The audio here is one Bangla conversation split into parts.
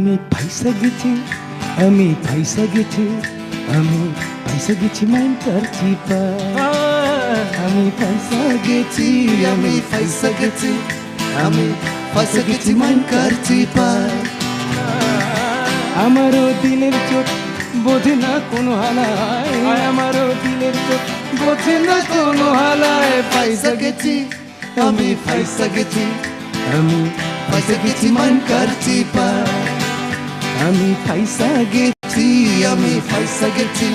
আমি ফাইসা গেছি আমি ফাইসা গেছি আমি ফাইসা গেছি মাইন করছি আমি ফাইসা গেছি আমি ফাইসা গেছি আমি ফাইসা গেছি মাইন চিপা। আমারও দিলের চোট বোঝে না কোনো হালায়, আমারও দিলের চোট বোঝে না কোনো হালায়। ফাইসা গেছি আমি ফাইসা গেছি আমি ফাইসা গেছি মান করছি আমি ফাইসা গেছি, আমি ফাইসা গেছি,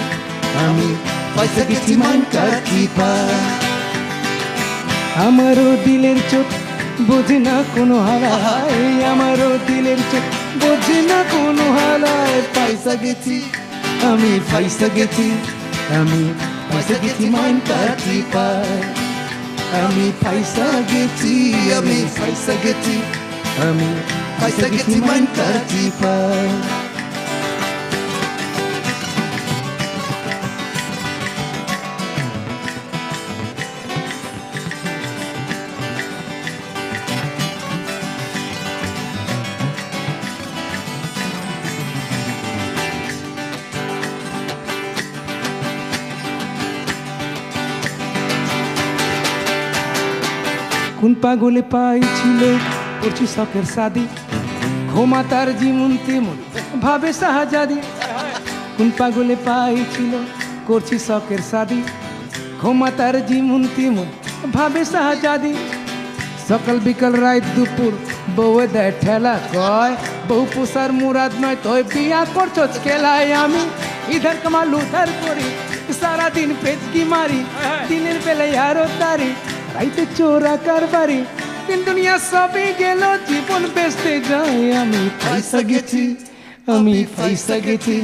আমি ফাইসা গেছি মান করছি আমারও দিলের চোখ, বোঝে না কোনো হালায়। আমারও দিলের চোখ, বোঝে না কোনো হালায়। পয়সা গেছি, আমি পয়সা গেছি, আমি পয়সা গেছি মান কাটি পায় আমি পয়সা গেছি, আমি পয়সা গেছি, আমি পয়সা গেছি মান কাটি পায় কোন পাগলে পাইছিল করছি শখের সাদি। ঘুমা তার জীবন তেমন ভাবে সাহাজাদি কোন পাগলে পাইছিল করছি শখের সাদি। ঘুমা তার জীবন তেমন ভাবে সাহাজাদি সকাল বিকাল রাত দুপুর বউয়ে দেয় ঠেলা কয় বউ পোষার মুরাদ নয় তোয় বিয়া করছ খেলায় আমি। ইধার কামাল উধার করি সারাদিন পেচকি মারি দিনের বেলায় আরও তারি রাইতে চোরা কারবারি দিন দুনিয়া সবই গেল, জীবন বেসতে যাই আমি পয়সা গেছি, আমি পয়সা গেছি,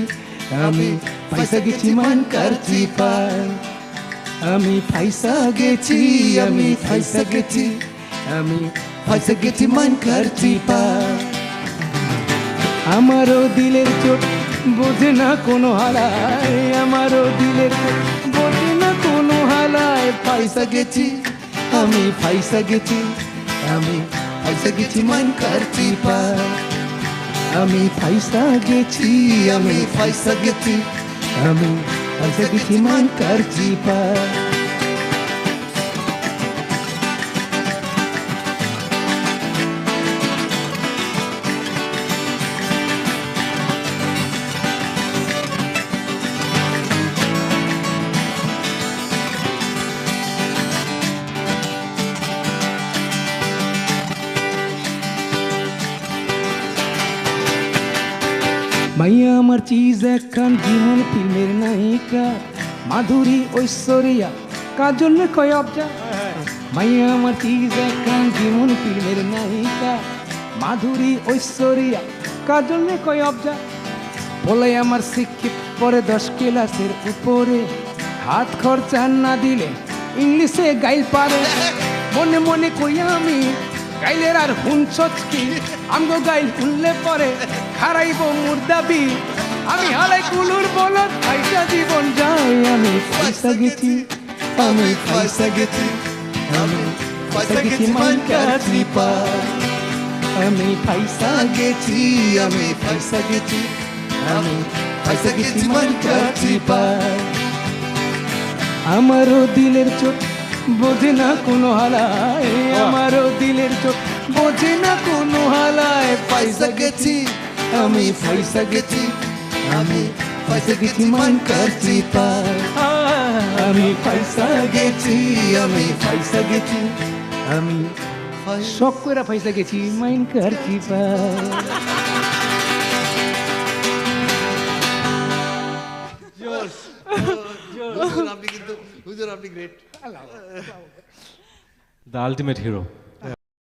আমি পয়সা গেছি মান করছি পাই আমি পয়সা গেছি, আমি পয়সা গেছি, আমি পয়সা গেছি মান করছি পাই আমারও দিলের চোট বোঝে না কোনো হালায়। আমারও দিলের বোঝে না কোনো হালায়। পয়সা গেছি, আমি পয়সা গেছি আমি পয়সা গেছি মান করছি পাই আমি পয়সা গেছি, আমি পয়সা গেছি। আমি পয়সা গেছি মান করছি পাই মাইয়া আমার চিজ একখান জীবন ফিল্মের নায়িকা। মাধুরী, ঐশ্বরিয়া, কাজল কয় অবজা? মাইয়া আমার চিজ একখান জীবন ফিল্মের নায়িকা। মাধুরী, ঐশ্বরিয়া, কাজল কয় অবজা? বলে আমার শিক্ষিত পরে দশ ক্লাসের উপরে। হাত খরচা না দিলে ইংলিশে গাইল পারে। মনে মনে কই আমি, গাইলের আর হুনছচ কি? আমগো গাইল শুনলে পরে খারাইব মোর দাবি। আমি হালাই কুলুর বলত পয়সা জীবন যাই আমি পয়সা গেছি আমি পয়সা গেছি আমি পয়সা গেছি মান কাছি পাই আমি পয়সা গেছি আমি পয়সা গেছি আমি পয়সা গেছি মান কাছি পাই আমারও দিলের চোখ বোঝে না কোনো হালায় আমারও দিলের চোখ বোঝে না কোনো হালায় পয়সা গেছি। আমি পয়সা গেছি আমি পয়সা গেছি মান করছি পাই আমি পয়সা গেছি আমি পয়সা গেছি আমি শখ করে পয়সা গেছি মাইন করছি হুজুর আপনি কিন্তু হুজুর আপনি গ্রেট দ্য আলটিমেট হিরো